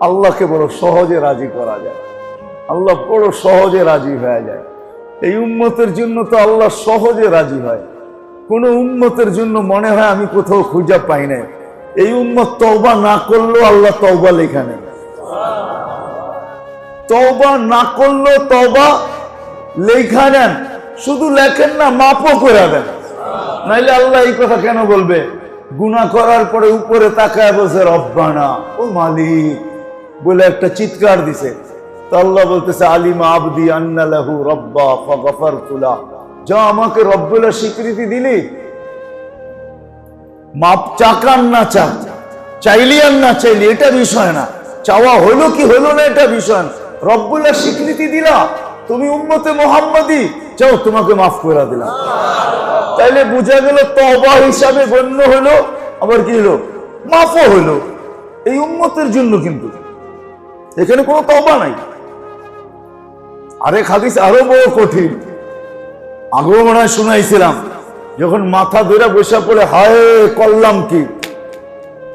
আল্লাহকে বড় সহজে রাজি করা যায়। আল্লাহ বড় সহজে রাজি হয়ে যায়। এই উম্মতের জন্য তো আল্লাহ সহজে রাজি হয়। কোন উম্মতের জন্য মনে হয় আমি কোথাও খুঁজে পাই না এই উম্মত তওবা না করলেও আল্লাহ তওবা লেখা নেই। তওবা না করলেও তওবা লেখা নেন। শুধু লেখেন না মাপও করে দেন। নাইলে আল্লাহ এই কথা কেন বলবে? গুনাহ করার পরে উপরে তাকায় বসে রব্বানা, ও মালিক বলে একটা চিৎকার দিছে। আল্লাহ বলতেছে আবদি আন্না লাহু রব্বা লাহ যা আমাকে রব বলে স্বীকৃতি দিলি, মাপ চাকান না চাইলি আর না চাইলি, এটা বিষয় না। চাওয়া হলো কি হলো না, এটা বিষয় না। রব্বুল্লাহ স্বীকৃতি দিলা, তুমি উম্মতে মোহাম্মদী চাও তোমাকে মাফ করে দিলাম। তাইলে বোঝা গেল তবা হিসাবে গণ্য হলো, আবার কি হলো? মাফও হলো। এই উম্মতের জন্য কিন্তু। এখানে কোনো তবা নাই। আরেক হাদিস আরও বড় কঠিন। আগেও শুনাইছিলাম, যখন মাথা ধরে বসে পড়ে, হায় করলাম কি?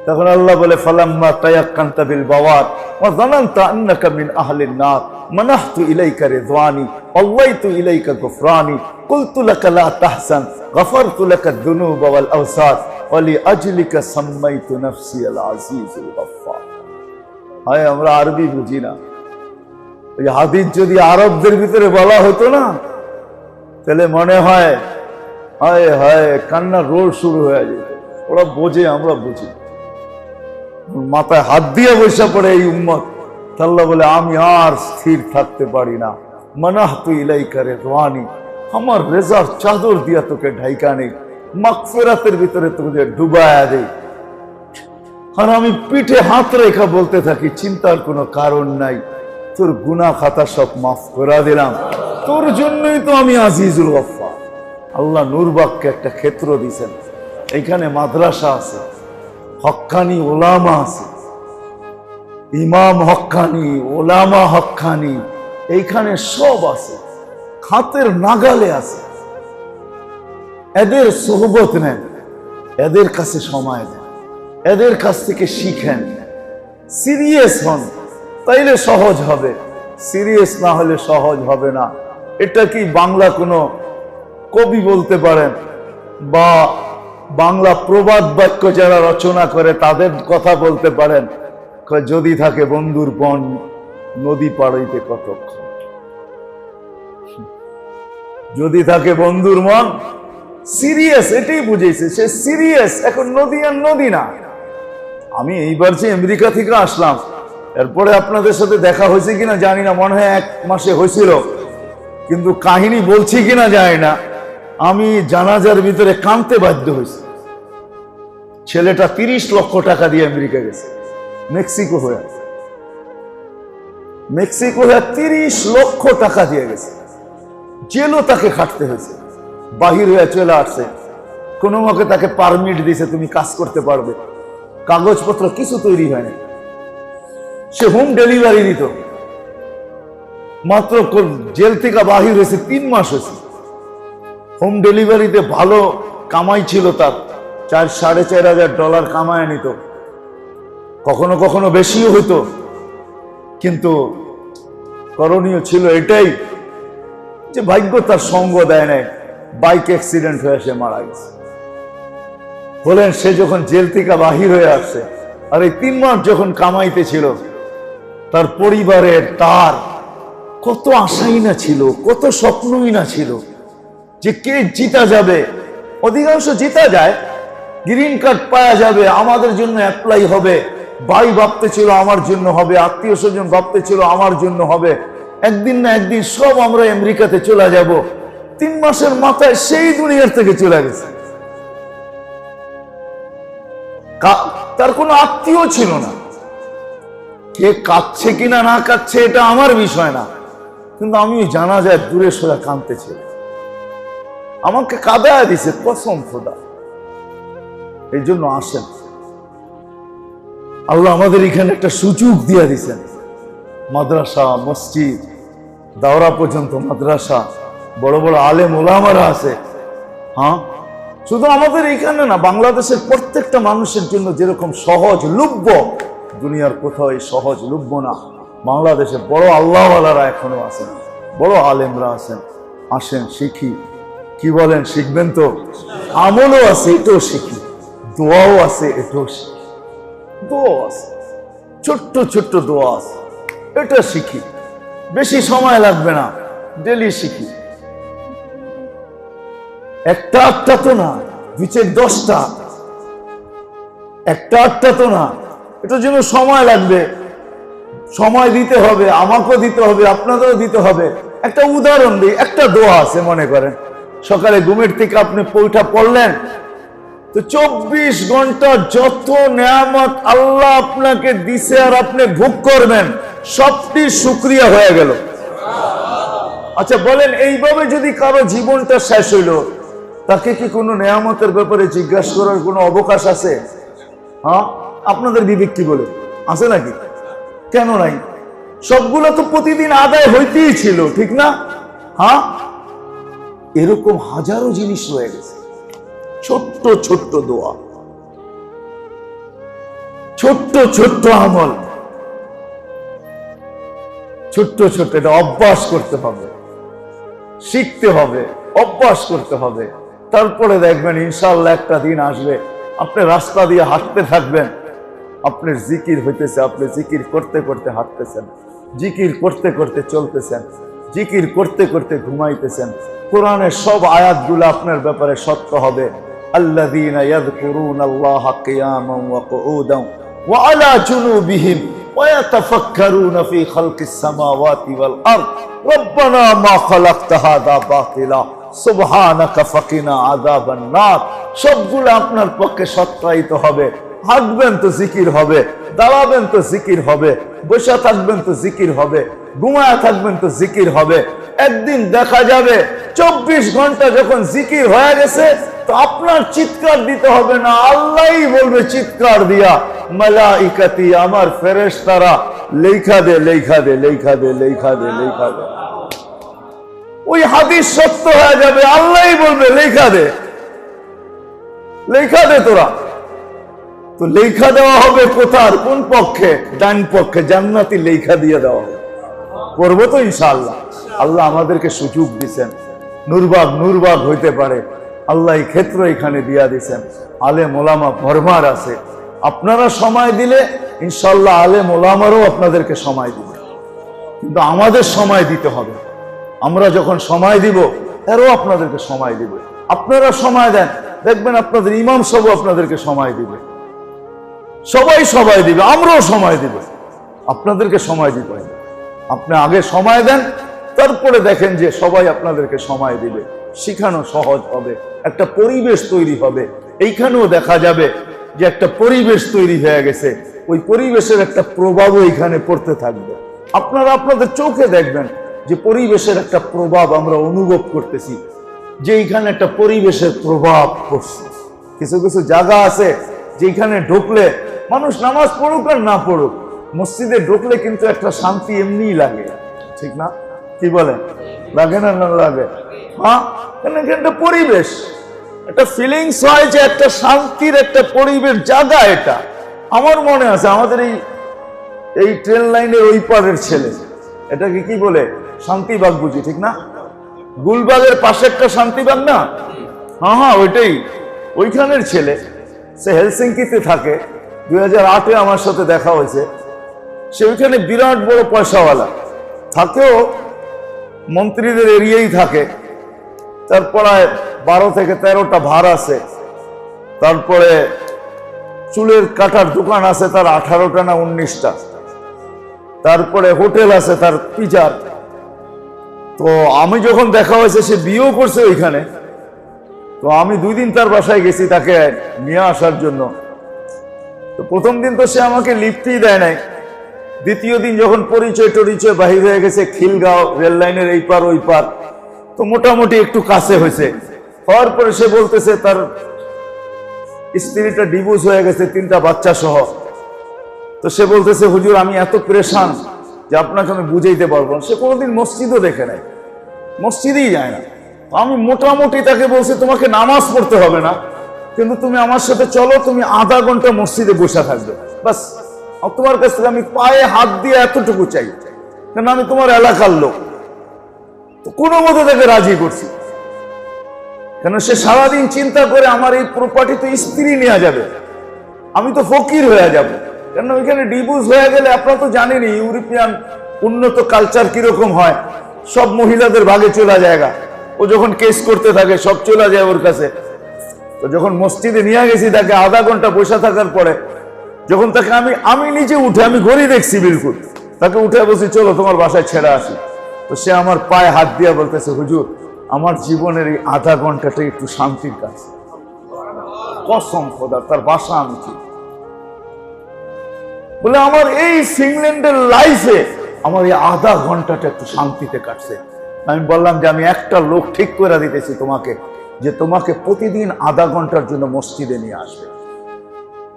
তখন আল্লাহ বলে, ফালাম্মা তায়াক্কান্তা বিল ওয়া জানান্তা আন্নাকা মিন আহলিন নার, মানাহতু ইলাইকা রিদওয়ানি ইলাইকা গুফরানি, কুলতু লাকা লা তাহসান, গফারতু লাকা দুনুব ওয়াল আওসাত ওয়া লি আজলিকা নাফসি আল আজিজুল হায়, আমরা আরবি বুঝি না। ওই হাদিস যদি আরবদের ভিতরে বলা হতো না, তাহলে মনে হয়, হায় হায় কান্নার রোল শুরু হয়ে যেত। ওরা বোঝে, আমরা বুঝি। মাথায় হাত দিয়ে বসে পড়ে এই উম্মত। আল্লাহ বলে, আমি আর স্থির থাকতে পারি না। মানাহ তুই করে দোয়ানি আমার রেজার চাদর দিয়া তোকে ঢাইকা নেই। মাকফেরাতের ভিতরে তোকে ডুবায়া দেই। আর আমি পিঠে হাত রেখা বলতে থাকি, চিন্তার কোনো কারণ নাই। তোর গুনা খাতা সব মাফ করে দিলাম। তোর জন্যই তো আমি আজিজুল গফা আল্লাহ নূরবাগকে একটা ক্ষেত্র দিছেন। এখানে মাদ্রাসা আছে হক্কানি ওলামা আছে। ইমাম হক্কানি ওলামা হক্কানি এইখানে সব আছে। খাতের নাগালে আছে। এদের সোহবত নেন, এদের কাছে সময় দেন। এদের কাছ থেকে শিখেন। সিরিয়াস হন, তাইলে সহজ হবে। সিরিয়াস না হলে সহজ হবে না। এটা কি বাংলা কোনো কবি বলতে পারেন? বা বাংলা প্রবাদ বাক্য যারা রচনা করে, তাদের কথা বলতে পারেন? যদি থাকে বন্ধুর বন, নদী পাড়ইতে কতক্ষণ? যদি থাকে বন্ধুর মন সিরিয়াস এটাই বুঝেছে সে সিরিয়াস এখন নদী আর নদী না। আমি এইবার যে আমেরিকা থেকে আসলাম, এরপরে আপনাদের সাথে দেখা হয়েছে কিনা জানি না, মনে হয় এক মাসে হয়েছিল। কিন্তু কাহিনী বলছি কিনা জানি না। আমি জানাজার ভিতরে কাঁদতে বাধ্য হয়েছি। ছেলেটা তিরিশ লক্ষ টাকা দিয়ে আমেরিকা গেছে, মেক্সিকো হয়ে। মেক্সিকো হয়ে তিরিশ লক্ষ টাকা দিয়ে গেছে। জেলও তাকে খাটতে হয়েছে, বাহির হয়ে চলে আসছে। কোনো মকে তাকে পারমিট দিয়েছে, তুমি কাজ করতে পারবে। কাগজপত্র কিছু তৈরি হয়নি সে হোম ডেলিভারি দিত মাত্র জেল থেকে বাহির হয়েছে, তিন মাস হয়েছে। হোম ডেলিভারিতে ভালো কামাই ছিল তার। চার, সাড়ে চার হাজার ডলার কামায় নিত। কখনো কখনো বেশিও হইতো। কিন্তু করণীয় ছিল এটাই যে ভাগ্য তার সঙ্গ দেয় নাই। বাইক অ্যাক্সিডেন্ট হয়ে সে মারা গেছে। বলেন, সে যখন জেল থেকে বাহির হয়ে আসছে, আর এই তিন মাস যখন কামাইতে ছিল, তার পরিবারের তার কত আশাই না ছিল, কত স্বপ্নই না ছিল যে কে জিতা যাবে। অধিকাংশ জিতা যায়, গ্রিন কার্ড পাওয়া যাবে, আমাদের জন্য অ্যাপ্লাই হবে, ভাই ভাবতে ছিল আমার জন্য হবে, আত্মীয় স্বজন ভাবতে ছিল আমার জন্য হবে। একদিন না একদিন সব আমরা আমেরিকাতে চলে যাব। তিন মাসের মাথায় সেই দুনিয়ার থেকে চলে গেছে। তার কোনো আত্মীয় ছিল না। কে কাঁদছে কিনা, না কাঁদছে, এটা আমার বিষয় না। কিন্তু আমি জানা যায় দূরে সোজা কাঁদতেছিল আমাকে কাদায় দিছে, কসম খোদা। এই জন্য আসেন। আল্লাহ আমাদের এখানে একটা সুযোগ দিয়ে দিছেন। মাদ্রাসা, মসজিদ, দাওরা পর্যন্ত মাদ্রাসা, বড় বড় আলেম ওলামারা আছে। হ্যাঁ? শুধু আমাদের এখানে না, বাংলাদেশের প্রত্যেকটা মানুষের জন্য যেরকম সহজ লুব্য দুনিয়ার কোথাও এই সহজ লুব্য না। বাংলাদেশে বড় আল্লাহওয়ালারা এখনও আছেন, বড় আলেমরা আছেন, আসেন, শিখি। কি বলেন, শিখবেন তো? আমলও আছে, এটাও শিখি। দোয়াও আছে, এটাও শিখি। দোয়াও আছে, ছোট্ট ছোট্ট দোয়া আছে এটা শিখি। বেশি সময় লাগবে না ডেলি শিখি। একটা আটটা তো না বিচের দশটা। একটা আটটা তো না, এটার জন্য সময় লাগবে। সময় দিতে হবে, আমাকেও দিতে হবে, আপনাদেরও দিতে হবে। একটা উদাহরণ দিই, একটা দোয়া আছে, মনে করেন। সকালে ঘুমের থেকে আপনি পৈঠা পড়লেন, তো চব্বিশ ঘণ্টা যত নেয়ামত আল্লাহ আপনাকে দিছে আর আপনি ভোগ করবেন, সবটি শুক্রিয়া হয়ে গেল। আচ্ছা বলেন, এইভাবে যদি কারও জীবনটা শেষ হইল তাকে কি কোনো নেয়ামতের ব্যাপারে জিজ্ঞাসা করার কোনো অবকাশ আছে? হ্যাঁ? আপনাদের বিবেক কি বলে? আছে নাকি? কেন নাই? সবগুলো তো প্রতিদিন আদায় হইতেই ছিল, ঠিক না? হ্যাঁ? এরকম হাজারো জিনিস রয়ে গেছে। ছোট্ট ছোট্ট দোয়া। ছোট্ট ছোট্ট আমল। ছোট্ট ছোট্ট, এটা অভ্যাস করতে হবে। শিখতে হবে, অভ্যাস করতে হবে। তারপরে দেখবেন ইনশাল্লাহ একটা দিন আসবে আপনি রাস্তা দিয়ে হাঁটতে থাকবেন আপনার জিকির হইতেছে আপনি জিকির করতে করতে হাঁটতেছেন জিকির করতে করতে চলতেছেন জিকির করতে করতে ঘুমাইতেছেন কোরআনের সব আয়াতগুলো আপনার ব্যাপারে সত্য হবে الذين يذكرون الله قياما وقعودا وعلى جنوبهم ويتفكرون في خلق السماوات والأرض ربنا ما خلقت هذا باطلا সবগুলো আপনার পক্ষে সত্যায়িত হবে। হাঁটবেন তো জিকির হবে, দাঁড়াবেন তো জিকির হবে, বসে থাকবেন তো জিকির হবে, ঘুমায় থাকবেন তো জিকির হবে। একদিন দেখা যাবে, চব্বিশ ঘণ্টা যখন জিকির হয়ে গেছে, তো আপনার চিৎকার দিতে হবে না আল্লাহ বলবে চিৎকার দিয়া। মালা ইকাতি আমার ফেরেস তারা লেখা দে লেখা দে লেখা দে লেখা দে লেখা দে। ওই হাদিস সত্য হয়ে যাবে, আল্লাহই বলবে, লেখা দে। লেখা দে তোরা। তো লেখা দেওয়া হবে কোথার? কোন পক্ষে? ডান পক্ষে। জান্নাতি লেখা দিয়ে দেওয়া হবে। করব তো ইনশাআল্লাহ। আল্লাহ আমাদেরকে সুযোগ দিছেন। নুরবাগ নুরবাগ হইতে পারে। আল্লাহ এই ক্ষেত্র এখানে দিয়া দিছেন। আলে মোলামা ভরমার আছে। আপনারা সময় দিলে ইনশাল্লাহ আলে মোলামারও আপনাদেরকে সময় দিবে। কিন্তু আমাদের সময় দিতে হবে। আমরা যখন সময় দিব এরও আপনাদেরকে সময় দিবে। আপনারা সময় দেন, দেখবেন আপনাদের ইমাম সব আপনাদেরকে সময় দিবে। সবাই সময় দিবে, আমরাও সময় দিব। আপনাদেরকে সময় দিতে হবে। আপনি আগে সময় দেন, তারপরে দেখেন যে সবাই আপনাদেরকে সময় দিবে। শিখানো সহজ হবে, একটা পরিবেশ তৈরি হবে। এইখানেও দেখা যাবে যে একটা পরিবেশ তৈরি হয়ে গেছে। ওই পরিবেশের একটা প্রভাবও এখানে পড়তে থাকবে। আপনারা আপনাদের চোখে দেখবেন যে পরিবেশের একটা প্রভাব আমরা অনুভব করতেছি, যে এইখানে একটা পরিবেশের প্রভাব পড়ছে। কিছু কিছু জায়গা আছে যেখানে ঢুকলে মানুষ নামাজ পড়ুক আর না পড়ুক, মসজিদে ঢুকলে কিন্তু একটা শান্তি এমনিই লাগে। ঠিক না? কি বলে লাগে না না লাগে? হ্যাঁ একটা পরিবেশ? একটা ফিলিংস হয় যে একটা শান্তির একটা পরিবেশ জায়গা এটা। আমার মনে আছে, আমাদের এই এই ট্রেন লাইনের ওই পারের ছেলে। এটাকে কি বলে? শান্তিবাগ বুঝি, ঠিক না? গুলবাগের পাশে একটা শান্তিবাগ না? হ্যাঁ হ্যাঁ ওইটাই। ওইখানের ছেলে, সে হেলসিঙ্কিতে থাকে। দুই হাজার আটে আমার সাথে দেখা হয়েছে। সে ওইখানে বিরাট বড় পয়সাওয়ালা। থাকেও, মন্ত্রীদের এরিয়াই থাকে। তারপরে বারো থেকে তেরোটা ভার আছে। তারপরে চুলের কাটার দোকান আছে তার আঠারোটা না উনিশটা। তারপরে হোটেল আছে তার পিজার। তো আমি যখন দেখা হয়েছে, সে বিয়েও করছে ওইখানে। তো আমি দুই দিন তার বাসায় গেছি তাকে নিয়ে আসার জন্য। তো প্রথম দিন তো সে আমাকে লিফটই দেয় নাই। দ্বিতীয় দিন যখন পরিচয় টরিচয় বাহির হয়ে গেছে, খিলগাঁও রেল লাইনের এই পার, ওই পার, তো মোটামুটি একটু কাছে হয়েছে। হওয়ার পরে সে বলতেছে, তার স্ত্রীটা ডিভোর্স হয়ে গেছে, তিনটা বাচ্চা সহ তো সে বলতেছে, হুজুর, আমি এত প্রেশান যে আপনাকে আমি বুঝাইতে পারব না। সে কোনোদিন মসজিদও দেখে নাই। মসজিদেই যায় না। আমি মোটামুটি তাকে বলছি, তোমাকে নামাজ পড়তে হবে না, কিন্তু তুমি আমার সাথে চলো, তুমি আধা ঘণ্টা মসজিদে বসে থাকবে। বাস তোমার কাছ থেকে আমি পায়ে হাত দিয়ে এতটুকু চাই, কেন আমি তোমার এলাকার লোক। তো কোনো মতে তাকে রাজি করছি। কেন সে সারাদিন চিন্তা করে, আমার এই প্রপার্টি তো স্ত্রী নেওয়া যাবে, আমি তো ফকির হয়ে যাব। কেন ওইখানে ডিভোর্স হয়ে গেলে আপনারা তো জানেনই, ইউরোপিয়ান উন্নত কালচার কীরকম হয়। সব মহিলাদের ভাগে চলে জায়গা। ও যখন কেস করতে থাকে, সব চলে যায় ওর কাছে। তো যখন মসজিদে নিয়ে গেছি, তাকে আধা ঘণ্টা বসে থাকার পরে, যখন তাকে আমি আমি নিজে উঠে, আমি ঘড়ি দেখছি বিলকুল। তাকে উঠে বলছি, চলো, তোমার বাসায় ছেড়ে আসি। তো সে আমার পায়ে হাত দিয়ে বলতেছে, হুজুর, আমার জীবনের এই আধা ঘন্টাটা একটু শান্তির কাজ কসম খোদা, তার বাসা আমি কি বলে, আমার এই ফিনল্যান্ডের লাইফে আমার এই আধা ঘন্টাটা একটু শান্তিতে কাটছে। আমি বললাম যে, আমি একটা লোক ঠিক করে দিতেছি তোমাকে, যে তোমাকে প্রতিদিন আধা ঘণ্টার জন্য মসজিদে নিয়ে আসবে।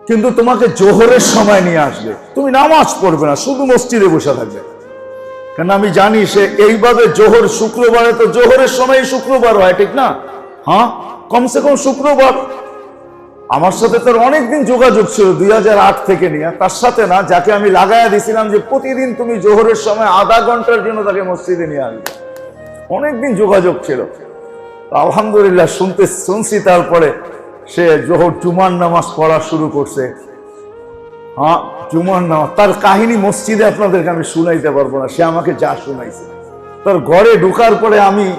কিন্তু তোমাকে জোহরের সময় নিয়ে আসবে। তুমি নামাজ পড়বে না, শুধু মসজিদে বসে থাকবে। কেন আমি জানি সে এইভাবে জোহর, শুক্রবারে তো জোহরের সময় শুক্রবার হয়, ঠিক না? হ্যাঁ? কমসে কম শুক্রবার আমার সাথে তোর অনেকদিন যোগাযোগ ছিল দুই হাজার আট থেকে নিয়ে। তার সাথে না, যাকে আমি লাগাইয়া দিছিলাম যে প্রতিদিন তুমি জোহরের সময় আধা ঘণ্টার জন্য তাকে মসজিদে নিয়ে আসবে। অনেকদিন যোগাযোগ ছিল। আলহামদুলিল্লাহ শুনতে, শুনছি তারপরে সে জোহর জুমার নামাজ পড়া শুরু করছে। হ্যাঁ জুমার নামাজ, তার কাহিনী মসজিদে আপনাদেরকে আমি শুনাইতে পারব না, সে আমাকে যা শুনাইছে। তার ঘরে ঢুকার পরে আমি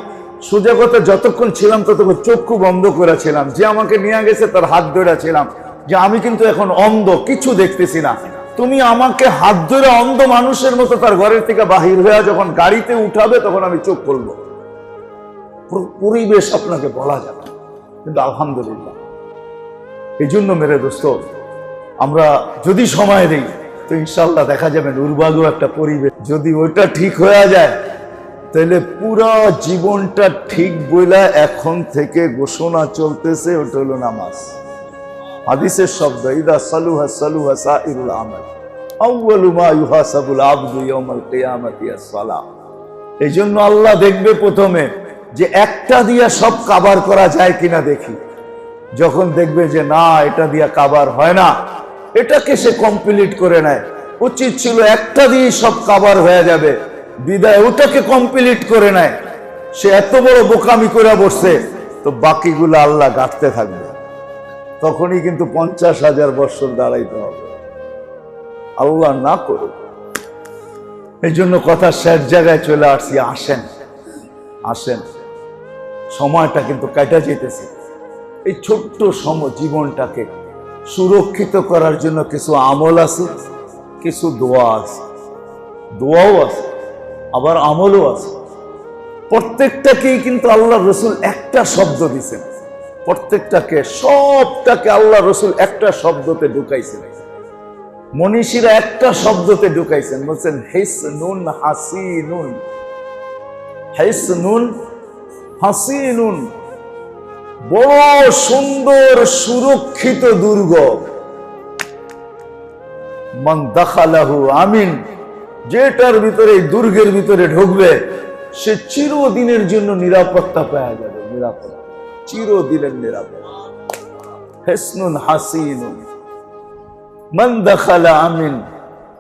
সোজা যতক্ষণ ছিলাম ততক্ষণ চক্ষু বন্ধ করেছিলাম। যে আমাকে নিয়ে গেছে তার হাত ধরেছিলাম। যে আমি কিন্তু এখন অন্ধ, কিছু দেখতেছি না। তুমি আমাকে হাত ধরে অন্ধ মানুষের মতো তার ঘরের থেকে বাহির হয়ে যখন গাড়িতে উঠাবে তখন আমি চোখ পুরো পরিবেশ আপনাকে বলা যাবে। কিন্তু আলহামদুলিল্লাহ। এই জন্য মেরে দোস্ত, আমরা যদি সময় দিই, তো ইনশাল্লাহ দেখা যাবে দুর্ভাগ্য একটা পরিবেশ। যদি ওইটা ঠিক হয়ে যায় তাহলে পুরো জীবনটা ঠিক বইলা এখন থেকে ঘোষণা চলতেছে, ওটা হলো নামাজ। হাদিসের শব্দ, ইদা সালুহা সালুহা সাইরুল আমাল, আউয়ালু মা ইউহাসাবুল আবদু ইয়াউমাল কিয়ামাতি আস-সালাহ। এই জন্য আল্লাহ দেখবে প্রথমে যে একটা দিয়া সব কাবার করা যায় কিনা দেখি। যখন দেখবে যে না, এটা দিয়া কাবার হয় না, এটাকে সে কমপ্লিট করে নেয়। উচিত ছিল একটা দিয়ে সব কাবার হয়ে যাবে। বিদায় ওটাকে কমপ্লিট করে নেয়। সে এত বড় বোকামি করে বসছে, তো বাকিগুলো আল্লাহ গাঁথতে থাকবে। তখনই কিন্তু পঞ্চাশ হাজার বছর দাঁড়াইতে হবে। আল্লাহ না করুক। এই জন্য কথা শেষ জায়গায় চলে আসছি, আসেন আসেন। সময়টা কিন্তু কাটা যেতেছে। এই ছোট্ট সম জীবনটাকে সুরক্ষিত করার জন্য কিছু আমল আছে, কিছু দোয়া আছে। দোয়াও আছে। আবার আমলও আছে। প্রত্যেকটাকেই কিন্তু আল্লাহ রসুল একটা শব্দ দিছেন। প্রত্যেকটাকে, সবটাকে আল্লাহ রসুল একটা শব্দতে ঢুকাইছেন। মনীষীরা একটা শব্দতে ঢুকাইছেন, বলছেন হেস নুন হাসি নুন হেস নুন হাসি নুন বড় সুন্দর সুরক্ষিত দুর্গ। মান দাখালাহু আমিন। যেটার ভিতরে দুর্গের ভিতরে ঢুকবে সে চিরদিনের জন্য নিরাপত্তা পাওয়া যাবে, নিরাপত্তা। চিরদিনের নিরাপত্তা। হেসনুন হাসিনুন। মান দাখালা আমিন,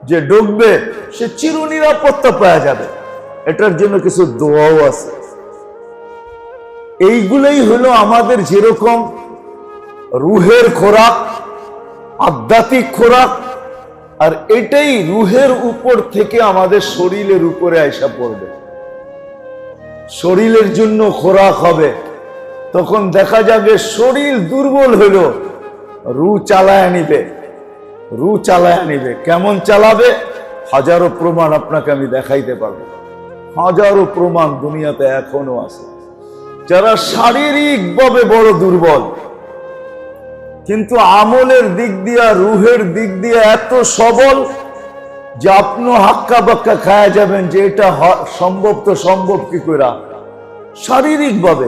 যে ঢুকবে, সে চির নিরাপত্তা পাওয়া যাবে। এটার জন্য কিছু দোয়াও আছে। এইগুলোই হলো আমাদের যেরকম রুহের খোরাক, আধ্যাত্মিক খোরাক আর এটাই রুহের উপর থেকে আমাদের শরীরের উপরে আয়সা পড়বে। শরীরের জন্য খোরাক হবে। তখন দেখা যাবে শরীর দুর্বল হইল রু চালায় নিবে। রু চালায় নিবে। কেমন চালাবে? হাজারো প্রমাণ আপনাকে আমি দেখাইতে পারব। হাজারো প্রমাণ দুনিয়াতে এখনও আছে। যারা শারীরিকভাবে বড় দুর্বল কিন্তু আমলের দিক দিয়া, রুহের দিক দিয়ে এত সবল যে আপনি হাক্কা বাক্কা খায়া যাবেন যে এটা সম্ভব তো সম্ভব কি করে শারীরিকভাবে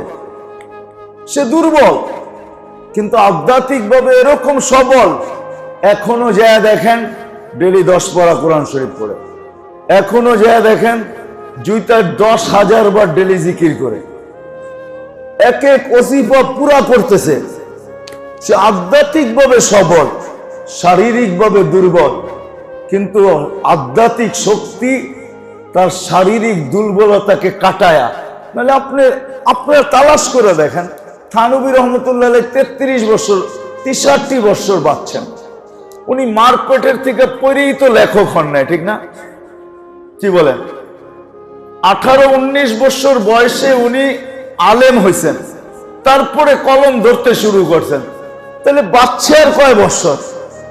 সে দুর্বল, কিন্তু আধ্যাত্মিকভাবে এরকম সবল, এখনও যা দেখেন ডেলি দশ পড়া কোরআন শরীফ পড়ে। এখনও যা দেখেন জুইতার দশ হাজার বার ডেলি জিকির করে। এক এক ওসিফা পুরা করতেছে। সে আধ্যাত্মিকভাবে সবল, শারীরিকভাবে দুর্বল, কিন্তু আধ্যাত্মিক শক্তি তার শারীরিক দুর্বলতাকে কাটায়া, নাহলে আপনি, আপনার তালাশ করে দেখেন, থানবী রহমতুল্লাহ তেত্রিশ বছর তেষট্টি বছর বাচ্চান উনি মার্কেটের থেকে পরেই তো লেখক হন নাই, ঠিক না? কি বলেন? আঠারো উনিশ বছর বয়সে উনি আলেম হয়েছেন তারপরে কলম ধরতে শুরু করছেন। তাহলে বাচ্চার কয় বছর?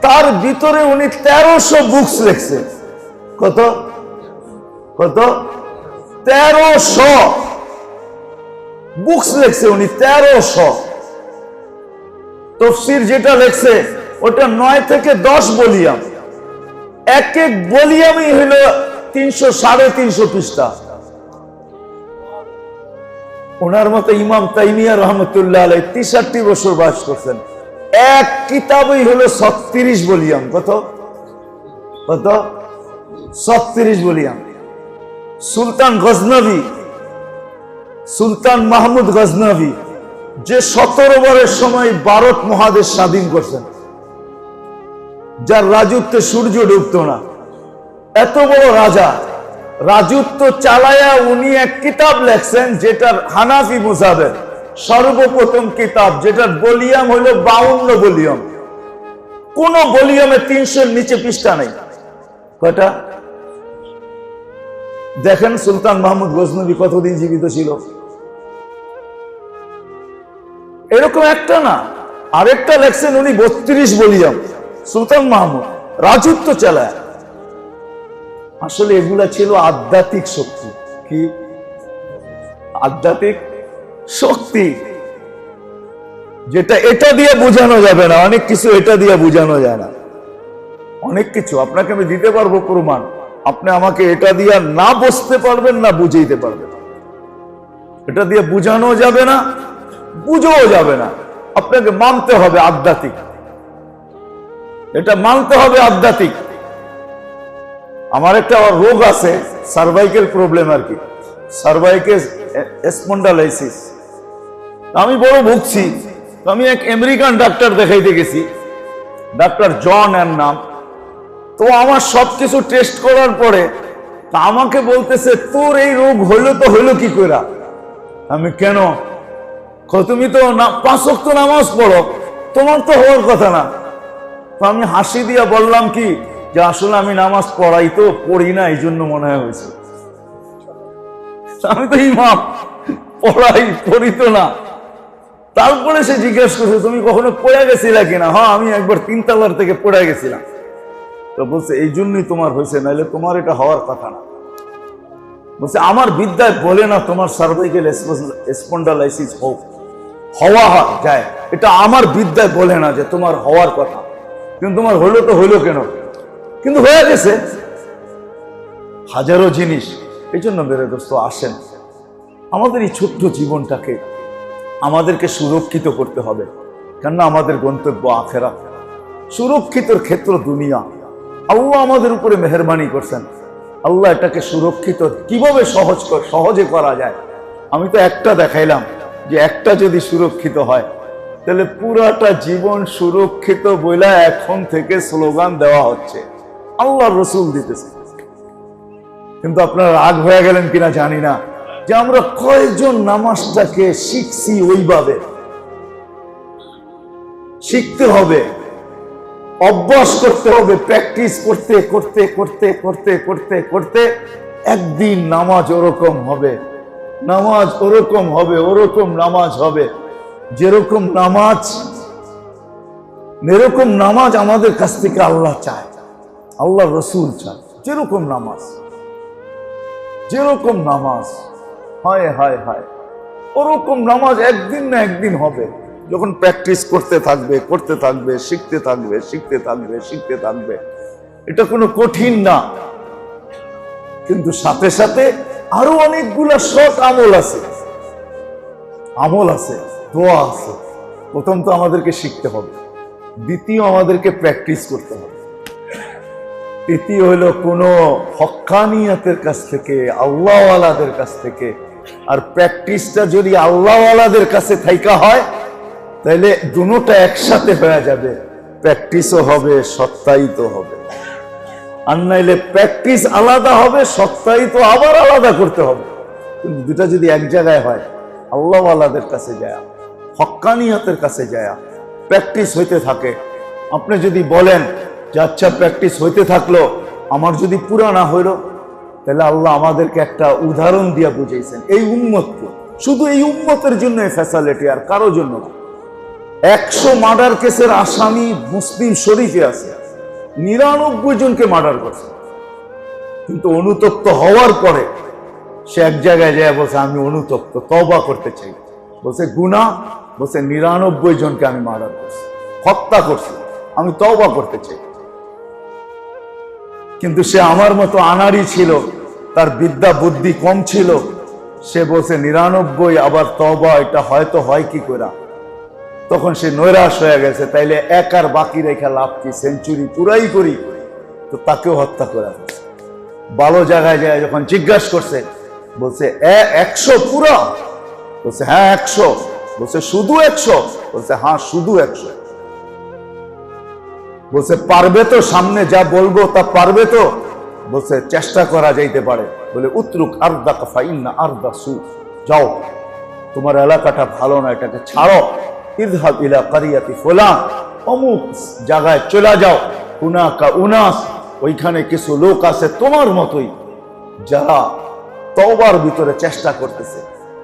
তার ভিতরে উনি তেরোশো বুকস লিখছেন কত? কত? তেরোশো বুকস লিখছে উনি, তেরোশো। তফসির যেটা লেখছে, ওটা নয় থেকে দশ বলিয়াম এক এক বলিয়ামই হইল তিনশো সাড়ে তিনশো পৃষ্ঠা। ওনার মতো ইমাম তাইমিয়া রহমতুল্লাহ আলাই তিষট্টি বছর বাস করছেন। এক কিতাবই হলো ছত্রিশ বলিয়াম কত? কত? ছত্রিশ বলিয়াম সুলতান গজনবী, সুলতান মাহমুদ গজনবী যে সতেরো বারের সময় ভারত মহাদেশ স্বাধীন করছেন, যার রাজত্বে সূর্য ডুবত না। এত বড় রাজা, রাজত্ব চালায়া উনি এক কিতাব লেখছেন যেটার হানাফি মুসাবের সর্বপ্রথম কিতাব, যেটার বলিয়াম হলো বাউন্ন বলিয়ম কোন বলিয়মে তিনশোর নিচে পৃষ্ঠা নেই। কটা দেখেন সুলতান মাহমুদ গজনবী কতদিন জীবিত ছিল। এরকম একটা না, আরেকটা লেখছেন উনি বত্রিশ বলিয়াম সুলতান মাহমুদ। রাজত্ব চালায়। আসলে এগুলা ছিল আধ্যাত্মিক শক্তি। কি? আধ্যাত্মিক? শক্তি। যেটা এটা দিয়ে বোঝানো যাবে না, অনেক কিছু এটা দিয়ে বোঝানো যায় না। অনেক কিছু, আপনাকে আমি দিতে পারব প্রমাণ। আপনি আমাকে এটা দিয়ে না বসতে পারবেন, না বুঝাইতে পারবেন। এটা দিয়ে বুঝানো যাবে না, বুঝেও যাবে না। আপনাকে মানতে হবে আধ্যাত্মিক। এটা মানতে হবে আধ্যাত্মিক। আমার একটা রোগ আছে সার্ভাইকেল প্রবলেম আর কি। সার্ভাইকেল স্পন্ডালাইসিস আমি বড় ভুগছি। তো আমি এক আমেরিকান ডাক্তার দেখাইতে গেছি। ডাক্তার জন এর নাম। তো আমার সব কিছু টেস্ট করার পরে তা আমাকে বলতেছে, তোর এই রোগ হইল তো হইল কি কইরা? আমি, কেন? তুমি তো না, পাঁচ ওয়াক্ত নামাজ পড়ো। তোমার তো হওয়ার কথা না। তো আমি হাসি দিয়া বললাম কি, যে আসলে আমি নামাজ পড়াই তো, পড়ি না এই জন্য মনে হয় হয়েছে। আমি তো ইমাম, পড়াই, পড়ি তো না। তারপরে সে জিজ্ঞেস করছে, তুমি কখনো পড়ে গেছিলা কিনা? হ্যাঁ আমি একবার তিনতলার থেকে পড়ে গেছিলাম। তো বলছে, এই জন্যই তোমার হয়েছে নাহলে তোমার এটা হওয়ার কথা না। বলছে, আমার বিদ্যায় বলে না তোমার সার্ভাইকেল স্পন্ডালাইসিস হোক হওয়া হয়, যায়। এটা আমার বিদ্যায় বলে না যে তোমার হওয়ার কথা। কিন্তু তোমার হলো তো হইল কেন? কিন্তু হয়ে গেছে। হাজারো জিনিস। এই জন্য বেড়ে দোস্ত, আসেন। আমাদের এই ছোট্ট জীবনটাকে আমাদেরকে সুরক্ষিত করতে হবে। কেননা আমাদের গন্তব্য আখেরা। সুরক্ষিতর ক্ষেত্র দুনিয়া। আল্লাহ আমাদের উপরে মেহরবানি করছেন। আল্লাহ এটাকে সুরক্ষিত কীভাবে সহজ সহজে করা যায়? আমি তো একটা দেখাইলাম যে একটা যদি সুরক্ষিত হয়, তাহলে পুরাটা জীবন সুরক্ষিত বইলা এখন থেকে স্লোগান দেওয়া হচ্ছে। আল্লাহ রসুল দিতেছে। কিন্তু আপনারা রাগ হয়ে গেলেন কিনা জানি না। যে আমরা কয়জন নামাজটাকে শিখছি ওইভাবে? শিখতে হবে, অভ্যাস করতে হবে, প্র্যাকটিস করতে করতে করতে করতে করতে করতে একদিন নামাজ ওরকম হবে, নামাজ ওরকম হবে, ওরকম নামাজ হবে। যেরকম নামাজ এরকম নামাজ আমাদের কাছ থেকে আল্লাহ চায় আল্লাহ রসুল চায়, যেরকম নামাজ যেরকম নামাজ। হায় হায় হায়। ওরকম নামাজ একদিন না একদিন হবে। যখন প্র্যাকটিস করতে থাকবে করতে থাকবে, শিখতে থাকবে শিখতে থাকবে শিখতে থাকবে। এটা কোনো কঠিন না। কিন্তু সাথে সাথে আরও অনেকগুলা সৎ আমল আছে। আমল আছে, দোয়া আছে। প্রথম তো আমাদেরকে শিখতে হবে। দ্বিতীয় আমাদেরকে প্র্যাকটিস করতে হবে। তৃতীয় হলো কোনো হক্কানিয়াতের কাছ থেকে, আল্লাহওয়ালাদের কাছ থেকে আর প্র্যাকটিসটা যদি আল্লাহওয়ালাদের কাছে থাইকা হয় তাহলে দুটোটা একসাথে হয়ে যাবে। প্র্যাকটিসও হবে সত্যায়িত হবে। আর নাইলে প্র্যাকটিস আলাদা হবে সপ্তাহে তো আবার আলাদা করতে হবে। কিন্তু দুটা যদি এক জায়গায় হয়, আল্লাহওয়ালাদের কাছে যায় কাছে যায়, প্র্যাকটিস হইতে থাকে। আপনি যদি বলেন যে আচ্ছা প্র্যাকটিস হইতে থাকল, আমার যদি পুরা না হইল তাহলে আল্লাহ আমাদেরকে একটা উদাহরণ দিয়ে বুঝাইছেন। এই উন্মতকে শুধু এই উন্মতের জন্য এই ফ্যাসিলিটি আর কারও জন্য একশো মার্ডার কেসের আসামি মুসলিম শরীফে আছে। নিরানব্বই জনকে মার্ডার করছে। কিন্তু অনুতপ্ত হওয়ার পরে সে এক জায়গায় যায় বলছে, আমি অনুতপ্ত তবা করতে চাই। বলছে গুণা বলছে, নিরানব্বই জনকে আমি মার্ডার করছি। হত্যা করছি। আমি তবা করতে চাই। কিন্তু সে আমার মতো আনারি ছিল। তার বিদ্যা বুদ্ধি কম ছিল। সে বলছে, নিরানব্বই, আবার তবা এটা হয়তো হয় কি করে? তখন সে নৈরাশ হয়ে গেছে, তাইলে এক আর বাকি রেখা লাভ কি? সেঞ্চুরি পুরাই করি। তো তাকেও হত্যা করে। ভালো জায়গায় যায়, যখন জিজ্ঞাসা করছে, বলছে, "এ- একশো পুরা? বলছে হ্যাঁ একশো। বলছে, শুধু একশো? বলছে হ্যাঁ শুধু একশো। বলছে, পারবে তো, সামনে যা বলব তা পারবে তো? বলছে, চেষ্টা করা যাইতে পারে। বলে, উত্রুক আর্দা কাফা ইন্না আর্দা সু যাও, তোমার এলাকাটা ভালো না এটাকে ছাড়ো। ইদহাব ইলা কারিয়াতি ফুলান, অমুক জায়গায় চলে যাও। উনাকা উনাস, ওইখানে কিছু লোক আছে তোমার মতোই, যারা তওবার ভিতরে চেষ্টা করতেছে।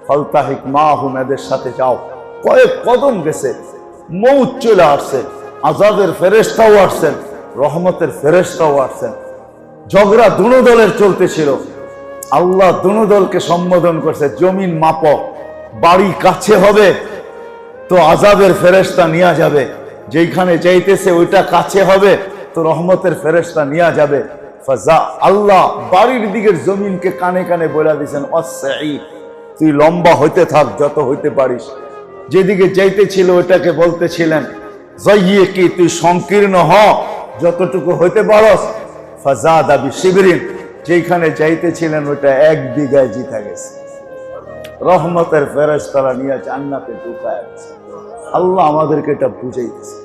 ফলতাহিক মা হুম এদের সাথে যাও। কয়েক কদম গেছে, মৌত চলে আসছে, আজাদের ফেরেস্তাও আসছেন, রহমতের ফেরেস্তাও আসছেন। ঝগড়া দুনো দলের চলতেছিল। আল্লাহ দুনো দলকে সম্বোধন করছে, জমিন মাপক বাড়ি কাছে হবে তো আজাবের ফেরেস্তা নিয়ে যাবে। যেখানে যাইতেছে ওইটা কাছে হবে তো রহমতের ফেরেস্তা নিয়ে যাবে। আল্লাহ বাড়ির দিকের জমিনকে কানে কানে বলে দিয়েছেন অসাই তুই লম্বা হইতে থাক, যত হইতে পারিস। যেদিকে যাইতেছিল ওইটাকে বলতেছিলেন জইয়ে কি তুই সংকীর্ণ হ, যতটুকু হইতে পারস ফাজা দাবি শিবিরিন যেখানে যাইতেছিলেন ওইটা এক বিঘায় জিতা গেছে। রহমতের ফেরেস তারা নিয়ে জান্নাতে ঢুকায় আছে। আল্লাহ আমাদেরকে এটা বুঝাইতেছে।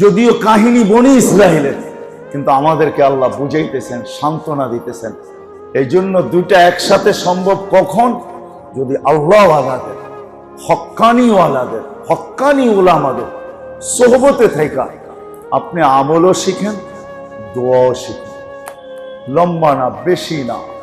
যদিও কাহিনী বনি ইসরায়েলের কিন্তু আমাদেরকে আল্লাহ বুঝাইতেছেন, সান্ত্বনা দিতেছেন। এই জন্য দুইটা একসাথে সম্ভব কখন? যদি আল্লাহ আলাদের হক্কানি ওয়ালাদের হক্কানি ওলামাদের সোহবতে থাকা আপনি আমলও শিখেন দোয়াও শিখেন। লম্বা না বেশি না।